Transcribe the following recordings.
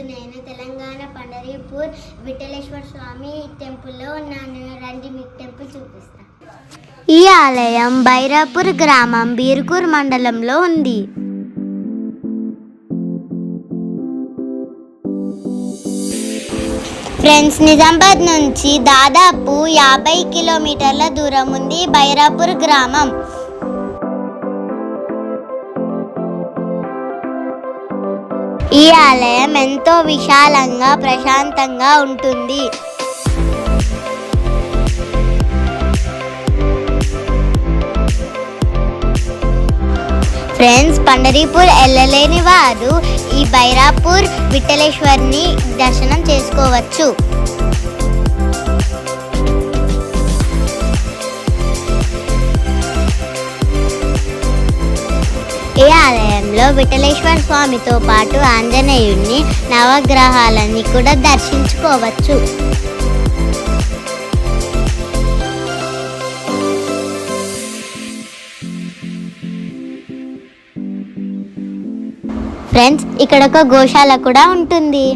ఈరోజు నేను తెలంగాణ పండరీపూర్ విఠలేశ్వర స్వామి టెంపుల్లో ఉన్నాను. రండి మీకు టెంపుల్ చూపిస్తాను ఈ ఆలయం బైరాపూర్ గ్రామం బీర్కూర్ మండలంలో ఉంది. ఫ్రెండ్స్ నిజామాబాద్ నుంచి దాదాపు యాభై కిలోమీటర్ల దూరం ఉంది బైరాపూర్ గ్రామం. ఈ ఆలయం ఎంతో విశాలంగా ప్రశాంతంగా ఉంటుంది. ఫ్రెండ్స్ పండరీపూర్ వెళ్ళలేని వారు ఈ బైరాపూర్ విఠలేశ్వర్ని దర్శనం చేసుకోవచ్చు. ఆలయంలో విఠలేశ్వర స్వామితో పాటు ఆంజనేయుడిని నవగ్రహాలని కూడా దర్శించుకోవచ్చు. ఫ్రెండ్స్ ఇక్కడ ఒక గోశాల కూడా ఉంటుంది.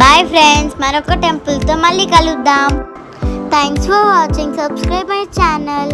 బాయ్ ఫ్రెండ్స్ మరొక టెంపుల్తో మళ్ళీ కలుద్దాం. Thanks for watching subscribe my channel